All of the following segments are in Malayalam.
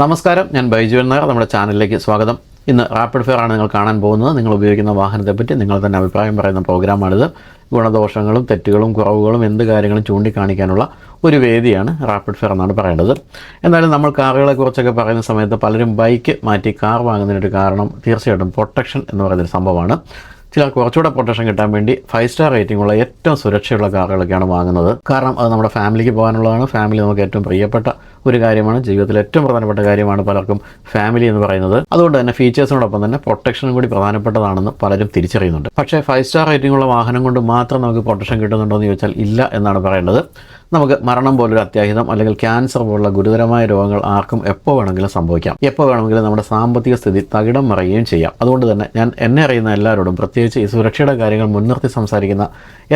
നമസ്കാരം ഞാൻ ബൈജു നായർ നമ്മുടെ ചാനലിലേക്ക് സ്വാഗതം. ഇന്ന് റാപ്പിഡ് ഫെയർ ആണ് നിങ്ങൾ കാണാൻ പോകുന്നത്. നിങ്ങൾ ഉപയോഗിക്കുന്ന വാഹനത്തെ പറ്റി നിങ്ങൾ തന്നെ അഭിപ്രായം പറയുന്ന പ്രോഗ്രാമാണിത്. ഗുണദോഷങ്ങളും തെറ്റുകളും കുറവുകളും എന്ത് കാര്യങ്ങളും ചൂണ്ടിക്കാണിക്കാനുള്ള ഒരു വേദിയാണ് റാപ്പിഡ് ഫെയർ എന്നാണ് പറയേണ്ടത് എന്നാലും നമ്മൾ കാറുകളെക്കുറിച്ചൊക്കെ പറയുന്ന സമയത്ത് പലരും ബൈക്ക് മാറ്റി കാർ വാങ്ങുന്നതിനൊരു കാരണം തീർച്ചയായിട്ടും പ്രൊട്ടക്ഷൻ എന്ന് പറയുന്നൊരു സംഭവമാണ്. ചിലർ കുറച്ചുകൂടെ പ്രൊട്ടക്ഷൻ കിട്ടാൻ വേണ്ടി ഫൈവ് സ്റ്റാർ റേറ്റിംഗ് ഉള്ള ഏറ്റവും സുരക്ഷയുള്ള കാറുകളൊക്കെയാണ് വാങ്ങുന്നത്. കാരണം അത് നമ്മുടെ ഫാമിലിക്ക് പോകാനുള്ളതാണ്. ഫാമിലി നമുക്ക് ഏറ്റവും പ്രിയപ്പെട്ട ഒരു കാര്യമാണ്. ജീവിതത്തിൽ ഏറ്റവും പ്രധാനപ്പെട്ട കാര്യമാണ് പലർക്കും ഫാമിലി എന്ന് പറയുന്നത്. അതുകൊണ്ട് തന്നെ ഫീച്ചേഴ്സിനോടൊപ്പം തന്നെ പ്രൊട്ടക്ഷനും കൂടി പ്രധാനപ്പെട്ടതാണെന്ന് പലരും തിരിച്ചറിയുന്നുണ്ട്. പക്ഷേ ഫൈവ് സ്റ്റാർ റേറ്റിംഗ് ഉള്ള വാഹനം കൊണ്ട് മാത്രം നമുക്ക് പ്രൊട്ടക്ഷൻ കിട്ടുന്നുണ്ടോ എന്ന് ചോദിച്ചാൽ ഇല്ല എന്നാണ് പറയേണ്ടത്. നമുക്ക് മരണം പോലൊരു അത്യാഹിതം അല്ലെങ്കിൽ ക്യാൻസർ പോലുള്ള ഗുരുതരമായ രോഗങ്ങൾ ആർക്കും എപ്പോൾ വേണമെങ്കിലും സംഭവിക്കാം. എപ്പോൾ വേണമെങ്കിലും നമ്മുടെ സാമ്പത്തിക സ്ഥിതി തകിടം മറിയുകയും ചെയ്യാം. അതുകൊണ്ട് തന്നെ ഞാൻ എന്നെ അറിയുന്ന എല്ലാവരോടും പ്രത്യേകിച്ച് ഈ സുരക്ഷയുടെ കാര്യങ്ങൾ മുൻനിർത്തി സംസാരിക്കുന്ന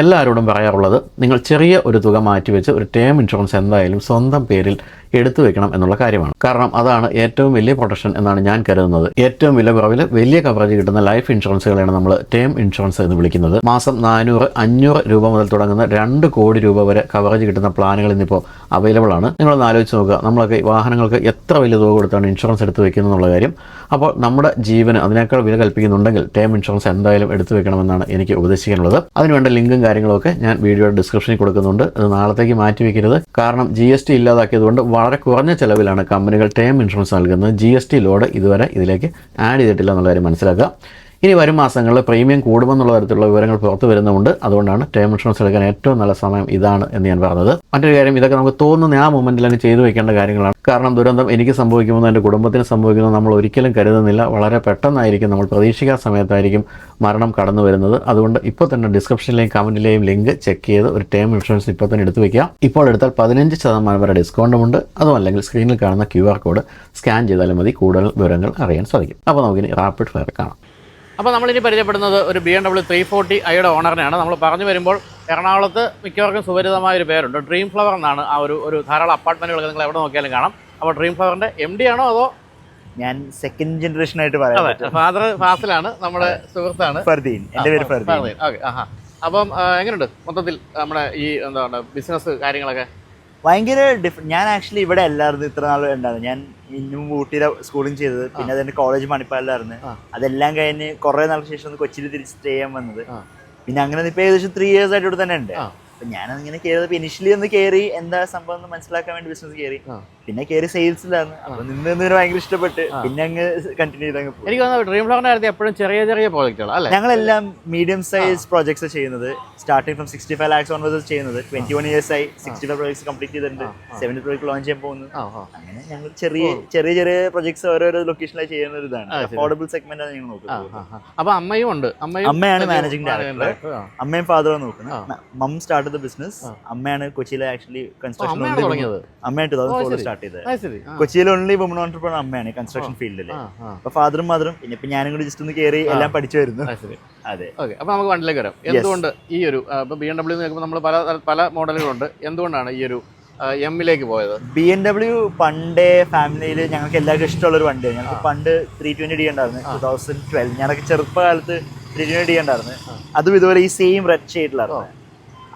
എല്ലാവരോടും പറയാറുള്ളത് നിങ്ങൾ ചെറിയ ഒരു തുക മാറ്റിവെച്ച് ഒരു ടേം ഇൻഷുറൻസ് എന്തായാലും സ്വന്തം പേരിൽ എടുത്തു വെക്കണം എന്നുള്ള കാര്യമാണ്. കാരണം അതാണ് ഏറ്റവും വലിയ പ്രൊട്ടക്ഷൻ എന്നാണ് ഞാൻ കരുതുന്നത്. ഏറ്റവും വില കുറവിൽ വലിയ കവറേജ് കിട്ടുന്ന ലൈഫ് ഇൻഷുറൻസുകളാണ് നമ്മൾ ടേം ഇൻഷുറൻസ് എന്ന് വിളിക്കുന്നത്. മാസം നാനൂറ് അഞ്ഞൂറ് രൂപ മുതൽ തുടങ്ങുന്ന രണ്ട് കോടി രൂപ വരെ കവറേജ് കിട്ടുന്ന പ്ലാനുകൾ ഇന്നിപ്പോൾ അവൈലബിൾ ആണ്. നിങ്ങളൊന്ന് ആലോചിച്ച് നോക്കുക. നമ്മളൊക്കെ വാഹനങ്ങൾക്ക് എത്ര വലിയ തുക കൊടുത്താണ് ഇൻഷുറൻസ് എടുത്ത് വെക്കുന്നത് എന്നുള്ള കാര്യം. അപ്പോൾ നമ്മുടെ ജീവന് അതിനേക്കാൾ വില കൽപ്പിക്കുന്നുണ്ടെങ്കിൽ ടേം ഇൻഷുറൻസ് എന്തായാലും എടുത്തു വെക്കണമെന്നാണ് എനിക്ക് ഉപദേശിക്കാനുള്ളത്. അതിനുവേണ്ട ലിങ്കും കാര്യങ്ങളൊക്കെ ഞാൻ വീഡിയോയുടെ ഡിസ്ക്രിപ്ഷനിൽ കൊടുക്കുന്നുണ്ട്. അത് നാളത്തേക്ക് മാറ്റി വെക്കരുത്. കാരണം ജി എസ് ടി ഇല്ലാതാക്കിയതുകൊണ്ട് വളരെ കുറഞ്ഞ ചിലവിലാണ് കമ്പനികൾ ടേം ഇൻഷുറൻസ് നൽകുന്നത്. ജി എസ് ടി ലോഡ് ഇതുവരെ ഇതിലേക്ക് ആഡ് ചെയ്തിട്ടില്ല എന്നുള്ള കാര്യം മനസ്സിലാക്കുക. ഇനി വരും മാസങ്ങളിൽ പ്രീമിയം കൂടുമെന്നുള്ള തരത്തിലുള്ള വിവരങ്ങൾ പുറത്തു വരുന്നുണ്ട് അതുകൊണ്ടാണ് ടേം ഇൻഷുറൻസ് എടുക്കാൻ ഏറ്റവും നല്ല സമയം ഇതാണ് എന്ന് ഞാൻ പറഞ്ഞത്. മറ്റൊരു കാര്യം ഇതൊക്കെ നമുക്ക് തോന്നുന്ന ആ മൊമെന്റിൽ തന്നെ ചെയ്തു വെക്കേണ്ട കാര്യങ്ങളാണ്. കാരണം ദുരന്തം എനിക്ക് സംഭവിക്കുമെന്ന് എന്റെ കുടുംബത്തിന് സംഭവിക്കുന്നു നമ്മൾ ഒരിക്കലും കരുതുന്നില്ല. വളരെ പെട്ടെന്നായിരിക്കും നമ്മൾ പ്രതീക്ഷിക്കാത്ത സമയത്തായിരിക്കും മരണം കടന്നു വരുന്നത്. അതുകൊണ്ട് ഇപ്പോൾ തന്നെ ഡിസ്ക്രിപ്ഷനിലെയും കമന്റിലെയും ലിങ്ക് ചെക്ക് ചെയ്ത് ഒരു ടേം ഇൻഷുറൻസ് ഇപ്പോൾ തന്നെ എടുത്തു വയ്ക്കുക ഇപ്പോൾ എടുത്താൽ പതിനഞ്ച് ശതമാനം വരെ ഡിസ്കൗണ്ടുമുണ്ട് അതും അല്ലെങ്കിൽ സ്ക്രീനിൽ കാണുന്ന ക്യു ആർ കോഡ് സ്കാൻ ചെയ്താലും മതി. കൂടുതൽ വിവരങ്ങൾ അറിയാൻ സാധിക്കും. അപ്പോൾ നമുക്കിനി റാപ്പിഡ് ഫയർ കാണാം. അപ്പോൾ നമ്മളിനി പരിചയപ്പെടുന്നത് ഒരു B M W three forty ഐയുടെ ഓണറിനെയാണ്. നമ്മൾ പറഞ്ഞു വരുമ്പോൾ എറണാകുളത്ത് മിക്കവർക്കും സുപരിതമായ ഒരു പേരുണ്ട്. ഡ്രീം ഫ്ലവർ എന്നാണ് ആ ഒരു ഒരു ധാരാളം അപ്പാർട്ട്മെന്റുകൾ നിങ്ങൾ എവിടെ നോക്കിയാലും കാണാം. അപ്പോൾ ഡ്രീം ഫ്ലവറിന്റെ എം ഡി ആണോ അതോ? ഞാൻ സെക്കൻഡ് ജനറേഷൻ ആയിട്ട് പറയാം ഫാദർ ഫാസിലാണ് നമ്മുടെ സുഹൃത്താണ്. ഫർദീൻ എന്റെ പേര് ഫർദീൻ. ഓക്കെ ആഹാ. അപ്പം എങ്ങനെയുണ്ട് മൊത്തത്തിൽ നമ്മുടെ ഈ എന്താണ് ബിസിനസ് കാര്യങ്ങളൊക്കെ? ഭയങ്കര ഡിഫറെന്റ് ഞാൻ ആക്ച്വലി ഇവിടെ അല്ലായിരുന്നു ഇത്ര നാൾ ഉണ്ടായിരുന്നു. ഞാൻ ഇന്നും ഊട്ടിയിലെ സ്കൂളിങ് ചെയ്തത്. പിന്നെ അതെന്റെ കോളേജ് മണിപ്പാലിലായിരുന്നു. അതെല്ലാം കഴിഞ്ഞ് കുറേ നാൾക്ക് ശേഷം ഒന്ന് കൊച്ചിയിൽ തിരിച്ച് സ്റ്റേ ചെയ്യാൻ വന്നത്. പിന്നെ അങ്ങനെ ഇപ്പൊ ഏകദേശം ത്രീ ഇയേഴ്സ് ആയിട്ട് ഇവിടെ തന്നെ ഉണ്ട്. അപ്പം ഞാനതിങ്ങനെ കയറിയത് ഇനിഷ്യലി ഒന്ന് കയറി എന്താ സംഭവം എന്ന് മനസ്സിലാക്കാൻ വേണ്ടി ബിസിനസ് കയറി. പിന്നെ കയറി സെയിൽസിലാണ്. അപ്പൊ നിന്ന് നിന്ന് ഭയങ്കര ഇഷ്ടപ്പെട്ട് പിന്നെ അങ്ങ് കണ്ടിന്യൂ ചെയ്ത് അങ്ങ് പോയി. എനിക്ക് തോന്നുന്നു ഡ്രീം കാര്യത്തിൽ എപ്പോഴും ചെറിയ ചെറിയ പ്രോജക്റ്റുകൾ അല്ലേ? ഞങ്ങളെല്ലാം മീഡിയം സൈസ് പ്രോജക്ട്സ് ചെയ്യുന്നത്. Starting from sixty five lakhs onwards ചെയ്യുന്നത്. ട്വന്റി വൺ ഇയേഴ്സ് ആയി സിക്സ്റ്റി ഫൈവ് പ്രോജക്ട്സ് കംപ്ലീറ്റ് ചെയ്തിട്ടുണ്ട്. സെവന്റി പ്രോജക്ട് ലോഞ്ച് ചെയ്യാൻ പോകുന്നു. ആ ആ. അങ്ങനെ ഞങ്ങൾ ചെറിയ ചെറിയ ചെറിയ പ്രോജക്ട്സ് ഓരോരോ ലൊക്കേഷനിലായി ചെയ്യുന്ന ഒരു ഇതാണ്. അഫോർഡബിൾ സെഗ്മെന്റ് ആണ് ഞങ്ങൾ ആ, നോക്കുന്നത്. ആ, ആ. അപ്പൊ അമ്മയും ഉണ്ട്. അമ്മയും അമ്മയാണ് managing director managing director. director. ആ. അമ്മയും ഫാദറും നോക്കുന്നത്. മം സ്റ്റാർട്ട് ദ ബിസിനസ് അമ്മയാണ് കൊച്ചിയിലെ ആക്ച്വലി കൺസ്ട്രക്ഷൻ അമ്മയാണ് തുടങ്ങിയത്. അമ്മയാണ് ടൂ തൗസൻഡ് ഫോറിൽ ശരി. സ്റ്റാർട്ട് ചെയ്തത്. കൊച്ചിയിലെ ഓൺലി വുമൺ ഓൺടർപ്രണർ അമ്മയാണ് കൺസ്ട്രക്ഷൻ ഫീൽഡിൽ. അപ്പൊ ഫാദറും മദറും പിന്നെ ഇപ്പൊ ഞാനും കൂടി ജസ്റ്റ് ഒന്ന് കയറി എല്ലാം പഠിച്ചു വരുന്നു. അതെ ഓക്കെ അപ്പൊ നമുക്ക് വണ്ടിലേക്ക് വരാം. എന്തുകൊണ്ട് ഈ ഒരു ബി എം ഡബ്ല്യൂ നോക്കുമ്പോൾ നമ്മൾ പല പല മോഡലുകളുണ്ട്. എന്തുകൊണ്ടാണ് ഈ ഒരു എമ്മിലേക്ക് പോയത്? ബി എം ഡബ്ല്യു പണ്ടേ ഫാമിലിയിൽ ഞങ്ങൾക്ക് എല്ലാവർക്കും ഇഷ്ടമുള്ള ഒരു വണ്ടിയാണ് ഞങ്ങൾക്ക് പണ്ട് ത്രീ ട്വന്റി ഡി ഉണ്ടായിരുന്നു. ടൂ തൗസൻഡ് ട്വൽവ് ഞാനൊക്കെ ചെറുപ്പകാലത്ത് ത്രീ ട്വന്റി ഡി ഉണ്ടായിരുന്നു. അതും ഇതുപോലെ ഈ സെയിം റെഡ് ഷെയ്ഡിലായിരുന്നു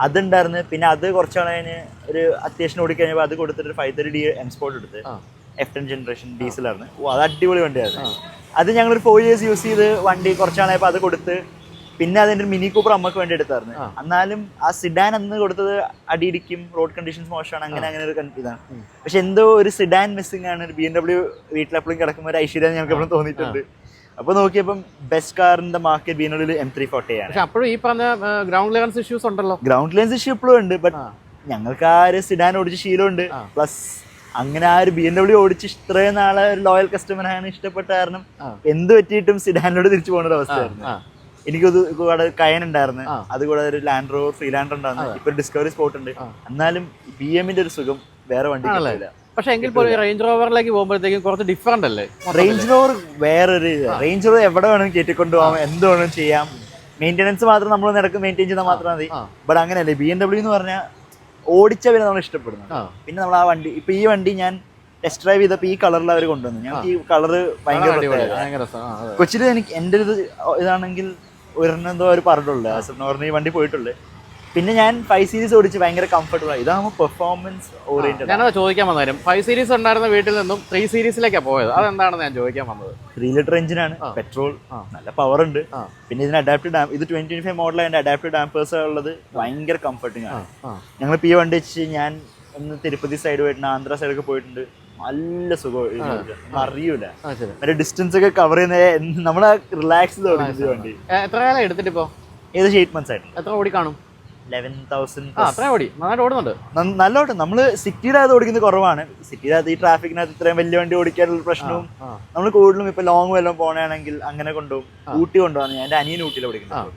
അതുണ്ടായിരുന്നു. പിന്നെ അത് കുറച്ച് കളയാന് ഒരു അത്യാവശ്യം ഓടിക്കഴിഞ്ഞപ്പോൾ അത് കൊടുത്തിട്ട് five thirty D M sport എടുത്ത്. എഫ് ടെൻ ജനറേഷൻ ഡീസലായിരുന്നു ഓ അത് അടിപൊളി വണ്ടിയായിരുന്നു. അത് ഞങ്ങൾ ഒരു ഫോർ ഇയേഴ്സ് യൂസ് ചെയ്ത് വണ്ടി കുറച്ചാളായപ്പോൾ അത് കൊടുത്ത് പിന്നെ അതിന്റെ ഒരു മിനി കൂപ്പർ അമ്മയ്ക്ക് വേണ്ടി എടുത്തായിരുന്നു. എന്നാലും ആ സിഡാൻ അന്ന് കൊടുത്തത് അടിയിടിക്കും റോഡ് കണ്ടീഷൻസ് മോശമാണ് അങ്ങനെ അങ്ങനെ ഒരു ഇതാണ്. പക്ഷെ എന്തോ ഒരു സിഡാൻ മിസ്സിംഗ് ആണ് ഒരു ബി എം ഡബ്ല്യു വീട്ടിലെപ്പോഴും കിടക്കുമ്പോൾ ഒരു ഐശ്വര്യം ഞങ്ങൾക്ക് എപ്പോഴും തോന്നിയിട്ടുണ്ട് അപ്പൊ നോക്കിയപ്പം ബെസ്റ്റ് കാറിന്റെ മാർക്കറ്റ് ബീനുള്ളിൽ എം ത്രീ ഫോർട്ടി ആണ് പക്ഷെ അപ്പോഴും ഈ പറഞ്ഞ ഗ്രൗണ്ട് ലെവൻസ് ഇഷ്യൂസ് ഉണ്ടല്ലോ ഗ്രൗണ്ട് ലെൻസ് ഇഷ്യൂ ഇപ്പോഴും ഉണ്ട് ബട്ട് ആ. ഞങ്ങൾക്ക് ആ ഒരു സിഡാൻ ഓടിച്ച ശീലമുണ്ട് ആ. പ്ലസ് അങ്ങനെ ആ ഒരു ബി എം ഡബ്ല്യു ഓടിച്ച് ഇത്രയും നാളെ ഒരു ലോയൽ കസ്റ്റമർ ആണ് ഇഷ്ടപ്പെട്ട കാരണം ആ. എന്ത് പറ്റിയിട്ടും സിഡാനിലോട് തിരിച്ചു പോകുന്ന ഒരു അവസ്ഥയായിരുന്നു ആ എനിക്കത് കൂടെ കയൻ ഉണ്ടായിരുന്നു ആ. ഒരു ലാൻഡ് റോവർ ഫ്രീലാൻഡർ ഉണ്ടായിരുന്നു ഇപ്പൊ ഒരു ഡിസ്കവറി സ്പോട്ട് ഉണ്ട് ആ. എന്നാലും ബി എമ്മിന്റെ ഒരു സുഖം വേറെ വണ്ടി ആണല്ലേ? പക്ഷെ എങ്കിൽ പോലും റേഞ്ച് റോവറിലേക്ക് പോകുമ്പോഴത്തേക്കും കുറച്ച് ഡിഫറെന്റ് അല്ലേ? റേഞ്ച് റോവർ വേറൊരു റേഞ്ച് റോവർ എവിടെ വേണമെങ്കിലും കയറ്റിക്കൊണ്ട് പോകാം എന്ത് വേണമെങ്കിലും ചെയ്യാം. മെയിന്റെനൻസ് മാത്രം നമ്മൾ നിരക്ക് മെയിന്റെയിൻ ചെയ്താൽ മാത്രം മതി. ബട്ട് അങ്ങനെയല്ലേ ബി എം ഡബ്ല്യൂ എന്ന് പറഞ്ഞാൽ ഓടിച്ചവരെ നമ്മൾ ഇഷ്ടപ്പെടുന്നു പിന്നെ നമ്മൾ ആ വണ്ടി ഇപ്പൊ ഈ വണ്ടി ഞാൻ ടെസ്റ്റ് ഡ്രൈവ് ചെയ്തപ്പോൾ ഈ കളറിൽ അവർ കൊണ്ടുവന്നു. ഞാൻ ഈ കളറ് ഭയങ്കര. കൊച്ചിയിൽ എനിക്ക് എന്റെ ഒരു ഇത് ഇതാണെങ്കിൽ ഒരെണ്ണം എന്തോ അവർ പറഞ്ഞിട്ടുള്ളൂ പറഞ്ഞ ഈ വണ്ടി പോയിട്ടുള്ളു. പിന്നെ ഞാൻ ഫൈവ് സീരീസ് ഓടിച്ച് ഭയങ്കര കംഫർട്ടബിൾ ആയി. ഇതാകുമ്പോൾ പെർഫോമൻസ് ഓറിയന്റഡ് ഞാനത് ചോദിക്കാൻ വന്നാലും ഫൈവ് സീരീസ് ഉണ്ടായിരുന്ന വീട്ടിൽ നിന്നും ത്രീ സീരീസിലേക്കാണ് പോയത്. അതെന്താണെന്ന് ഞാൻ ചോദിക്കാൻ വന്നത്? ത്രീ ലിറ്റർ എഞ്ചിനാണ് പെട്രോൾ നല്ല പവർ ഉണ്ട്. പിന്നെ ഇതിന് അഡാപ്റ്റഡ് ഡാം ഇത് ട്വന്റി ട്വന്റി ഫൈവ് മോഡൽ അതിന്റെ അഡാപ്റ്റഡ് ഡാമ്പേഴ്സ് ഉള്ളത്. ഭയങ്കര കംഫർട്ടിംഗ് ആണ്. ഞങ്ങൾ പി വണ്ടി വെച്ച് ഞാൻ ഒന്ന് തിരുപ്പതി സൈഡ് പോയിട്ടുണ്ട് ആന്ധ്ര സൈഡൊക്കെ പോയിട്ടുണ്ട്. നല്ല സുഖം. അറിയൂല. മറ്റേ ഡിസ്റ്റൻസ് ഒക്കെ കവർ ചെയ്യുന്ന നമ്മളെ റിലാക്സ് തോന്നുന്നു വണ്ടി. എത്ര കാലം എടുത്തിട്ട് ഇപ്പോൾ ഏകദേശം എയ്റ്റ് മന്ത്സ് ആയിട്ട് എത്ര ഓടി കാണും? ലെവൻ ഓട്ടം നമ്മൾ അത് ഓടിക്കുന്നത് കുറവാണ്. സിറ്റിയുടെ അകത്ത് ഈ ട്രാഫിക്കിനകത്ത് ഇത്രയും വലിയ വണ്ടി ഓടിക്കാനുള്ള പ്രശ്നവും നമ്മൾ കൂടുതലും ഇപ്പൊ ലോങ് വല്ലതും പോകണമെങ്കിൽ അങ്ങനെ കൊണ്ടുപോകും. ഊട്ടി കൊണ്ടുപോകാൻ എന്റെ അനിയൻ ഊട്ടിയിൽ ഓടിക്കുന്നത്.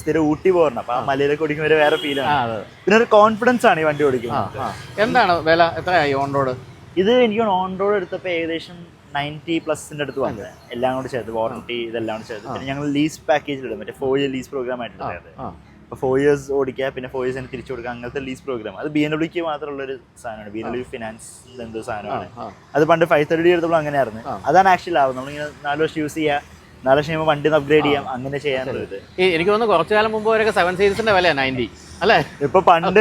സ്ഥിരം ഊട്ടി പോകണം അപ്പൊ ആ മലയിലൊക്കെ ഓടിക്കുന്ന വേറെ ഫീലാണ് പിന്നെ ഒരു കോൺഫിഡൻസ് ആണ് ഈ വണ്ടി ഓടിക്കുന്നത് എന്താണ് വില? എത്രയായി ഓൺ റോഡ് ഇത് എനിക്ക് ഓൺ റോഡ് എടുത്തപ്പോ ഏകദേശം നയന്റി പ്ലസിന്റെ അടുത്ത് വന്നത്. എല്ലാം കൂടി ചേർത്ത് വാറണ്ടി ഇതെല്ലാം കൂടി ചേർത്ത്. പിന്നെ ഞങ്ങൾ ലീസ് പാക്കേജിൽ ഇടും. മറ്റേ ഫോർ ഇയർ ലീസ് പ്രോഗ്രാം ആയിട്ട് ആ അപ്പോൾ ഫോർ ഇയേഴ്സ് ഓടിക്കുക പിന്നെ ഫോർ ഇയേഴ്സിന് തിരിച്ചു കൊടുക്കുക അങ്ങനത്തെ ലീസ് പ്രോഗ്രാം അത് ബി എൻ ഡബ്ല്യൂക്ക് മാത്രമുള്ള ഒരു സാധനമാണ്. ബി എൻ ഡബ്ല്യൂ ഫിനാൻസ് എന്തോ സാധനമാണ്. അത് പണ്ട് ഫൈവ് തേർട്ടി എടുത്തപ്പോൾ അങ്ങനെയായിരുന്നു. അതാണ് ആക്ച്വലി ആവുന്നത്. നമ്മളിങ്ങനെ നാല് വർഷം യൂസ് ചെയ്യുക നാല് വർഷം കഴിയുമ്പോൾ വണ്ടി അപ്ഗ്രേഡ് ചെയ്യാം അങ്ങനെ ചെയ്യാനുള്ളത് എനിക്ക് തോന്നുന്നു കുറച്ചു കാലം മുമ്പ് വരെയൊക്കെ സെവൻ സീരീസിന്റെ വിലയാണ് നയന്റി അല്ലേ? ഇപ്പൊ പണ്ട്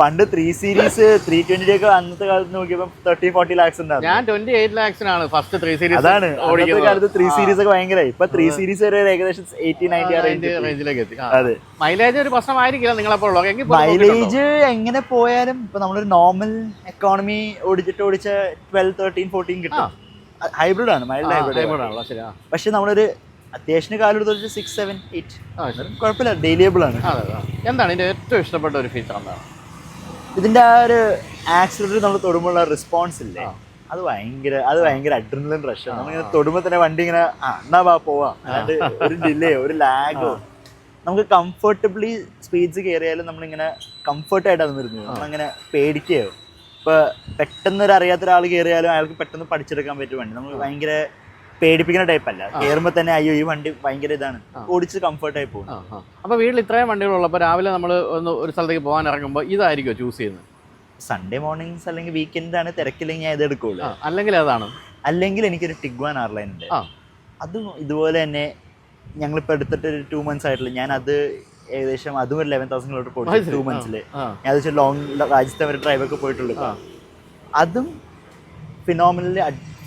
പണ്ട് ത്രീ സീരീസ് ത്രീ ട്വന്റി ഒക്കെ അന്നത്തെ കാലത്ത് നോക്കിയപ്പോ തേർട്ടി ഫോർട്ടി ലാക്സ് ഉണ്ടാവും ഞാൻ ട്വന്റി എയ്റ്റ് ലാക്സിനാണ് ഫസ്റ്റ് ത്രീ സീരീസ് അതാണ്. അന്നത്തെ കാലത്ത് ത്രീ സീരീസ് ഒക്കെ ഭയങ്കരമായി ഇപ്പൊ ത്രീ സീരീസ് വരെ ഏകദേശം എയ്റ്റി നയന്റി റേഞ്ച് റേഞ്ചിലേക്ക് എത്തി. അതെ. മൈലേജ് ഒരു പ്രശ്നമായിരിക്കില്ല പോലും മൈലേജ് എങ്ങനെ പോയാലും ഇപ്പൊ നമ്മളൊരു നോർമൽ എക്കോണമി ഓടിച്ചിട്ട് ഓടിച്ച ട്വൽവ് തേർട്ടീൻ ഫോർട്ടീൻ കിട്ടും. ഹൈബ്രിഡ് ആണ്. മൈൽഡ് ഹൈബ്രിഡ് പക്ഷെ നമ്മളൊരു അത്യാവശ്യം കാലം എടുത്ത് സിക്സ് സെവൻ എയ്റ്റ്. കുഴപ്പമില്ല ഡെയിലിയബിൾ ആണ്. എന്താണ് ഇതിന്റെ ഏറ്റവും ഇഷ്ടപ്പെട്ട ഒരു ഫീച്ചർ എന്താണ്? ഇതിന്റെ ആ ഒരു ആക്സിഡന്റ് നമ്മൾ തൊടുമ്പോഴുള്ള റെസ്പോൺസ് ഇല്ലേ? അത് ഭയങ്കര അത് ഭയങ്കര അഡ്രിനലിൻ റഷ് നമ്മളിങ്ങനെ തൊടുമ്പോൾ തന്നെ വണ്ടി ഇങ്ങനെ ആ എന്നാ വാ പോവാം. അല്ലാണ്ട് ഒരു ഡിലേ ഒരു ലാഗോ നമുക്ക് കംഫർട്ടബിളി സ്പീഡ്സ് കയറിയാലും നമ്മളിങ്ങനെ കംഫർട്ടായിട്ടാണ് നിന്നിരുന്നത്. നമ്മളങ്ങനെ പേടിക്കുകയോ. ഇപ്പൊ പെട്ടെന്ന് ഒരു അറിയാത്ത ഒരാൾ കയറിയാലും അയാൾക്ക് പെട്ടെന്ന് പഠിച്ചെടുക്കാൻ പറ്റും വണ്ടി. നമ്മൾ ഭയങ്കര പേടിപ്പിക്കുന്ന ടൈപ്പ് അല്ല. കയറുമ്പോൾ തന്നെ അയ്യോ ഈ വണ്ടി ഭയങ്കര ഇതാണ്. ഓടിച്ച് കംഫർട്ടായി പോകും അപ്പോൾ വീട്ടിൽ ഇത്രയും വണ്ടികളുള്ളപ്പോൾ രാവിലെ നമ്മൾ ഒന്ന് ഒരു സ്ഥലത്തേക്ക് പോകാൻ ഇറങ്ങുമ്പോൾ ഇതായിരിക്കുമോ ചൂസ് ചെയ്യുന്നത്? സൺഡേ മോർണിംഗ്സ് അല്ലെങ്കിൽ വീക്കെൻഡ് ആണ് തിരക്കില്ലെങ്കിൽ ഞാൻ ഇത് എടുക്കുള്ളൂ. അല്ലെങ്കിൽ അതാണ്? അല്ലെങ്കിൽ എനിക്കൊരു ടിഗ്വാൻ ആർലൈൻ ഉണ്ട്. അതും ഇതുപോലെ തന്നെ ഞങ്ങളിപ്പോൾ എടുത്തിട്ട് ഒരു ടു മന്ത്സ് ആയിട്ടില്ല ഞാൻ അത് ഏകദേശം അതും ഒരു ലെവൻ തൗസൻഡ് കിലോമീറ്റർ ടു മന്ത്സിൽ ഞാൻ അത് ലോങ് രാജ്യത്തെ വരെ ഡ്രൈവൊക്കെ പോയിട്ടുള്ളൂ അതും ഫിനോമിനൽ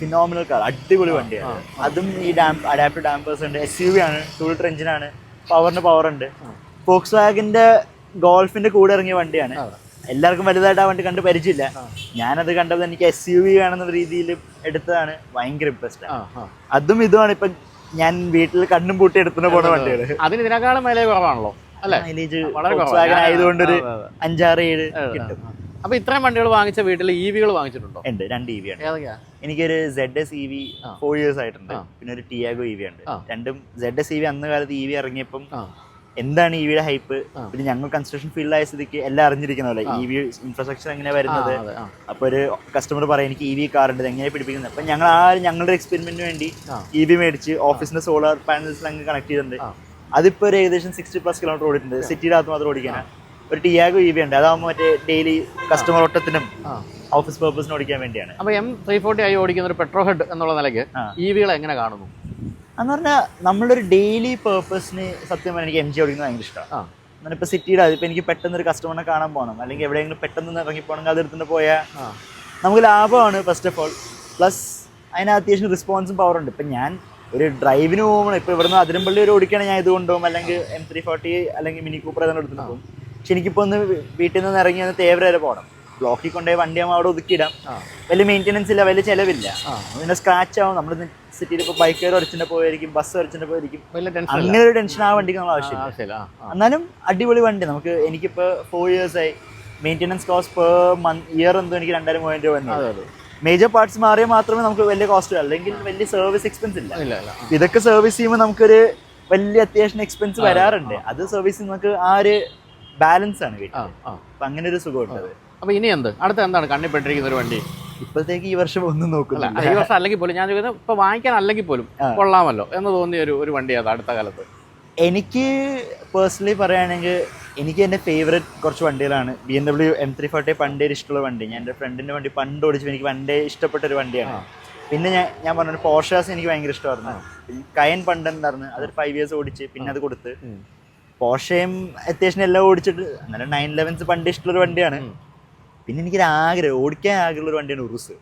ഫിനോമിനൽ കാർ അടിപൊളി വണ്ടിയാണ്. അതും ഈ ഡാം അഡാപ്റ്റഡ് ഡാമ്പേഴ്സ് ഉണ്ട് എസ് യു വി ആണ് ടൂ ലിറ്റർ എഞ്ചിനാണ് പവറിന് പവർ ഉണ്ട്. ഫോക്സ് വാഗിന്റെ ഗോൾഫിന്റെ കൂടെ ഇറങ്ങിയ വണ്ടിയാണ്. എല്ലാവർക്കും വലുതായിട്ട് ആ വണ്ടി കണ്ട് പരിചയമില്ല. ഞാനത് കണ്ടത് എനിക്ക് എസ് യു വി വേണമെന്ന രീതിയിൽ എടുത്തതാണ് ഭയങ്കര ഇമ്പ്രസ്ഡ് അതും ഇതുമാണ് ഇപ്പൊ ഞാൻ വീട്ടിൽ കണ്ണും പൂട്ടി എടുത്തുന്ന പോണ വണ്ടികൾ അതിന് ഇതിനേക്കാളും മൈലേജ് കുറവാണല്ലോ മൈലേജ് ആയതുകൊണ്ട് ഒരു. അഞ്ചാറ് ഏഴ് കിട്ടും. അപ്പോൾ ഇത്രയും വണ്ടികൾ വാങ്ങിച്ച വീട്ടിൽ ഇ വികൾ വാങ്ങിച്ചിട്ടുണ്ടോ ഉണ്ട് രണ്ട് ഇ വി ആണ് ഏതൊക്കെയാ എനിക്കൊരു Z S E V four years ആയിട്ടുണ്ട് പിന്നെ ഒരു ടിയാഗോ ഇ വി ഉണ്ട് രണ്ടും സെഡ് എസ് ഇ വി അന്ന് കാലത്ത് ഇ വി ഇറങ്ങിയപ്പം എന്താണ് ഇ വിയുടെ ഹൈപ്പ് പിന്നെ ഞങ്ങൾ കൺസ്ട്രക്ഷൻ ഫീൽഡ് ആയ സ്ഥിതിക്ക് എല്ലാം അറിഞ്ഞിരിക്കുന്ന പോലെ ഇ വി ഇൻഫ്രാസ്ട്രക്ചർ എങ്ങനെ വരുന്നത് അപ്പൊ ഒരു കസ്റ്റമർ പറയാം എനിക്ക് ഇ വി കാർ ഉണ്ട് എങ്ങനെ പിടിപ്പിക്കുന്നത് അപ്പൊ ഞങ്ങൾ ആ ഞങ്ങളുടെ എക്സ്പെരിമെന്റിന് വേണ്ടി. ഇ വി മേടിച്ച് ഓഫീസിന്റെ സോളാർ പാനൽസിൽ അങ്ങ് കണക്ട് ചെയ്തിട്ടുണ്ട്. അതിപ്പോ ഒരു ഏകദേശം സിക്സ്റ്റി പ്ലസ് കിലോമീറ്റർ ഓടിയിട്ടുണ്ട് സിറ്റിയുടെ അകത്ത് മാത്രം ഓടിക്കാനാണ് ഒരു ടിയാഗോ ഇ വി ഉണ്ട്. അതാകുമ്പോൾ മറ്റേ ഡെയിലി കസ്റ്റമർ ഓട്ടത്തിനും ഓഫീസ് പേർപ്പസിനും ഓടിക്കാൻ വേണ്ടിയാണ്. അപ്പോൾ എം ത്രീ ഫോർട്ടി ആയി ഓടിക്കുന്ന ഒരു പെട്രോൾ ഹെഡ് എന്നുള്ള നിലയ്ക്ക്. ഇ വികളെ എങ്ങനെ കാണുന്നു? എന്ന് പറഞ്ഞാൽ നമ്മളൊരു ഡെയിലി പേർപ്പസിന് സത്യം പറഞ്ഞാൽ എനിക്ക് എം ജി ഓടിക്കുന്നത് ഭയങ്കര ഇഷ്ടമാണ് എന്നാൽ ഇപ്പോൾ സിറ്റിയുടെ അതിപ്പോൾ എനിക്ക് പെട്ടെന്ന് ഒരു കസ്റ്റമറിനെ കാണാൻ പോകണം അല്ലെങ്കിൽ എവിടെയെങ്കിലും പെട്ടെന്ന് ഇറങ്ങി പോകണമെങ്കിൽ അത് എടുത്തിട്ട് പോയാൽ നമുക്ക് ലാഭമാണ് ഫസ്റ്റ് ഓഫ് ഓൾ പ്ലസ് അതിന് അത്യാവശ്യം റെസ്പോൺസും പവർ ഉണ്ട്. ഇപ്പം ഞാൻ ഒരു ഡ്രൈവിന് പോകുമ്പോൾ ഇപ്പോൾ ഇവിടുന്ന് അതിരമ്പള്ളി ഒരു ഓടിക്കുകയാണെങ്കിൽ ഞാൻ ഇത് കൊണ്ടുപോകും. അല്ലെങ്കിൽ എം ത്രീ ഫോർട്ടി അല്ലെങ്കിൽ മിനി കൂപ്പർ ഏതാണ്ട് എടുത്തിട്ട് പോകും. പക്ഷെ എനിക്കിപ്പോൾ ഒന്ന് വീട്ടിൽ നിന്ന് ഇറങ്ങി ഒന്ന് തേവര വരെ പോകണം ബ്ലോക്കിൽ കൊണ്ടുപോയി വണ്ടി നമ്മൾ അവിടെ ഒതുക്കിയിടാം. വലിയ മെയിന്റനൻസ് ഇല്ല വലിയ ചിലവില്ല. പിന്നെ സ്ക്രാച്ച് ആവും. നമ്മൾ സിറ്റിയിൽ ഇപ്പോൾ ബൈക്കുകാർ ഒരച്ചിട്ട് പോയിരിക്കും ബസ് ഒരച്ചിട്ട് പോയിരിക്കും അങ്ങനെ ഒരു ടെൻഷൻ ആ വണ്ടിക്ക് നമ്മൾ ആവശ്യമില്ല. എന്നാലും അടിപൊളി വണ്ടി. നമുക്ക് എനിക്കിപ്പോൾ ഫോർ ഇയേഴ്സ് ആയി. Maintenance cost per month year എന്തോ എനിക്ക് രണ്ടായിരം മൂവായിരം രൂപ വന്നു. മേജർ പാർട്സ് മാറിയാൽ മാത്രമേ നമുക്ക് വലിയ കോസ്റ്റ് അല്ലെങ്കിൽ വലിയ സർവീസ് എക്സ്പെൻസ് ഇല്ല. ഇതൊക്കെ സർവീസ് ചെയ്യുമ്പോൾ നമുക്കൊരു വലിയ അത്യാവശ്യം എക്സ്പെൻസ് വരാറുണ്ട്. അത് സർവീസ് നമുക്ക് ആ ഒരു ബാലൻസ് ആണ് വീട്ടിൽ അപ്പൊ അങ്ങനെ ഒരു സുഖമുണ്ട് അപ്പൊ ഇനി എന്ത്? അടുത്ത എന്താണ്? കണ്ണിപ്പെട്ടിരിക്കുന്ന ഒരു വണ്ടി. ഇപ്പോഴത്തേക്ക് ഈ വർഷം ഒന്നും നോക്കില്ല നോക്കുന്നില്ല ഈ വർഷം അല്ലെങ്കിൽ പോലും ഞാൻ ചോദിക്കുന്നത് ഇപ്പൊ വാങ്ങിക്കാൻ അല്ലെങ്കിൽ പോലും കൊള്ളാമല്ലോ എന്ന് തോന്നിയ ഒരു ഒരു വണ്ടി അത് അടുത്ത കാലത്ത്? എനിക്ക് പേഴ്സണലി പറയുകയാണെങ്കിൽ എനിക്ക് എന്റെ ഫേവറേറ്റ് കുറച്ച് വണ്ടികളാണ്. B M W M three forty പണ്ടേ ഇഷ്ടമുള്ള വണ്ടി. ഞാൻ എന്റെ ഫ്രണ്ടിന്റെ വണ്ടി പണ്ട് ഓടിച്ചപ്പോൾ എനിക്ക് പണ്ടേ ഇഷ്ടപ്പെട്ട ഒരു വണ്ടിയാണ് പിന്നെ ഞാൻ ഞാൻ പറഞ്ഞ പോർഷാസ് എനിക്ക് ഭയങ്കര ഇഷ്ടമായിരുന്നു. കയൻ പണ്ടെന്ന് പറഞ്ഞ് അതൊരു ഫൈവ് ഇയേഴ്സ് ഓടിച്ച് പിന്നെ അത് കൊടുത്ത്. പോഷയും അത്യാവശ്യം എല്ലാം ഓടിച്ചിട്ട് അങ്ങനെ നയൻ ലെവൻസ് പണ്ട് ഇഷ്ടമുള്ള വണ്ടിയാണ്. പിന്നെ എനിക്കൊരു ആഗ്രഹം ഓടിക്കാൻ ആഗ്രഹമുള്ള ഒരു വണ്ടിയാണ് ഉറുസ്.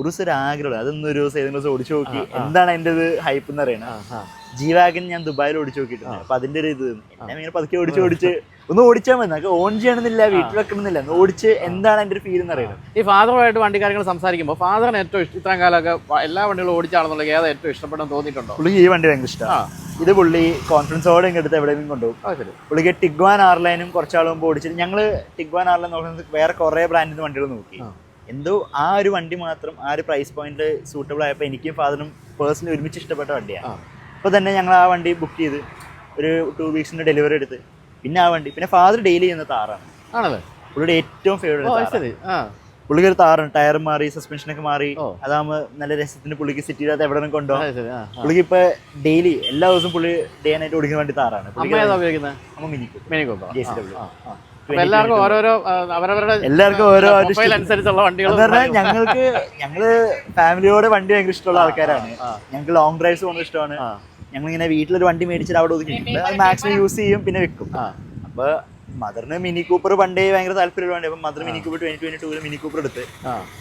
ഉറുസ് ഒരു ആഗ്രഹം അതൊന്നും ഒരു ദിവസം ഏതെങ്കിലും ദിവസം ഓടിച്ചു നോക്കി. എന്താണ് അതിന്റെ ഇത് ഹൈപ്പ് എന്ന് പറയുന്നത് ജീവാഗൻ ജി വാഗൻ ഞാൻ ദുബായിൽ ഓടിച്ചു നോക്കിയിട്ടുണ്ട്. അപ്പൊ അതിന്റെ ഒരു ഇത് എന്നെ ഇങ്ങനെ പതുക്കെ ഓടിച്ച് ഓടിച്ച് ഒന്ന് ഓടിച്ചാൽ മതി. നമുക്ക് ഓൺ ചെയ്യണമെന്നില്ല വീട്ടിൽ വെക്കണമെന്നില്ല. ഒന്ന് ഓടിച്ച് എന്താണ് അതിന്റെ ഒരു ഫീൽ എന്ന് പറയുന്നത് ഈ ഫാദറുമായിട്ട് വണ്ടി കാര്യങ്ങൾ സംസാരിക്കുമ്പോൾ ഫാദറിന് ഏറ്റവും ഇഷ്ടം ഇത്രയും കാലമൊക്കെ എല്ലാ വണ്ടികളും ഓടിച്ചാണെന്നുള്ള ഏതാ ഏറ്റവും ഇഷ്ടപ്പെട്ടെന്ന് തോന്നിയിട്ടുണ്ടോ? പുള്ളി ഈ വണ്ടി ഭയങ്കര ഇഷ്ടമാണ് ഇത് പുള്ളി കോൺഫിഡൻസോടെ ഇങ്ങ് എടുത്ത് എവിടെയെങ്കിലും കൊണ്ടുപോകും. പുള്ളിക്ക് ടിഗ്വാൻ ആർലൈനും കുറച്ചാൾ മുമ്പ് ഓടിച്ചിട്ട് ഞങ്ങൾ ടിഗ്വാൻ ആർലൈൻ നോക്കുന്നത് വേറെ കുറേ ബ്രാൻഡിന്റെ വണ്ടികൾ നോക്കി. എന്തോ ആ ഒരു വണ്ടി മാത്രം ആ ഒരു പ്രൈസ് പോയിന്റ് സൂട്ടബിൾ ആയപ്പോൾ എനിക്കും ഫാദറിനും പേഴ്സണലി ഒരുമിച്ച് ഇഷ്ടപ്പെട്ട വണ്ടിയാണ് അപ്പോൾ തന്നെ ഞങ്ങൾ ആ വണ്ടി ബുക്ക് ചെയ്ത് ഒരു ടു വീക്സിന്റെ ഡെലിവറി എടുത്ത്. പിന്നെ ആ വണ്ടി പിന്നെ ഫാദർ ഡെയിലി ചെയ്യുന്ന താറാണ് ആണല്ലേ? പുള്ളിയുടെ ഏറ്റവും ഫേവറേറ്റ് പുള്ളിക്ക് ഒരു താറാണ് ടയർ മാറി സസ്പെൻഷനൊക്കെ മാറി. അതാകുമ്പോൾ നല്ല രസത്തിന് പുള്ളിക്ക് സിറ്റിയിലകത്ത് എവിടെ നിന്നും കൊണ്ടുപോകാം. പുള്ളിക്ക് ഇപ്പൊ ഡെയിലി എല്ലാ ദിവസവും പുള്ളി ഡേ ആയിട്ട് ഓടിക്കുന്ന വേണ്ടി താറാണ്. എല്ലാവർക്കും ഓരോരോ അവരവരുടെ എല്ലാവർക്കും ഓരോ അനുസരിച്ചുള്ള വണ്ടികൾ ഞങ്ങൾക്ക് ഞങ്ങൾ ഫാമിലിയോട് വണ്ടി ഭയങ്കര ഇഷ്ടമുള്ള ആൾക്കാരാണ്. ഞങ്ങൾക്ക് ലോങ് ഡ്രൈവ്സ് പോകുന്നത് ഇഷ്ടമാണ്. ഞങ്ങൾ ഇങ്ങനെ വീട്ടിലൊരു വണ്ടി മേടിച്ചിട്ട് അവിടെ ഒതുക്കി. അത് മാക്സിമം യൂസ് ചെയ്യും പിന്നെ വെക്കും. അപ്പൊ മദറിന് മിനി കൂപ്പർ പണ്ടേ ഭയങ്കര താല്പര്യമുള്ള വണ്ടി അപ്പൊ mother Mini Cooper twenty twenty tool Mini Cooper എടുത്ത്.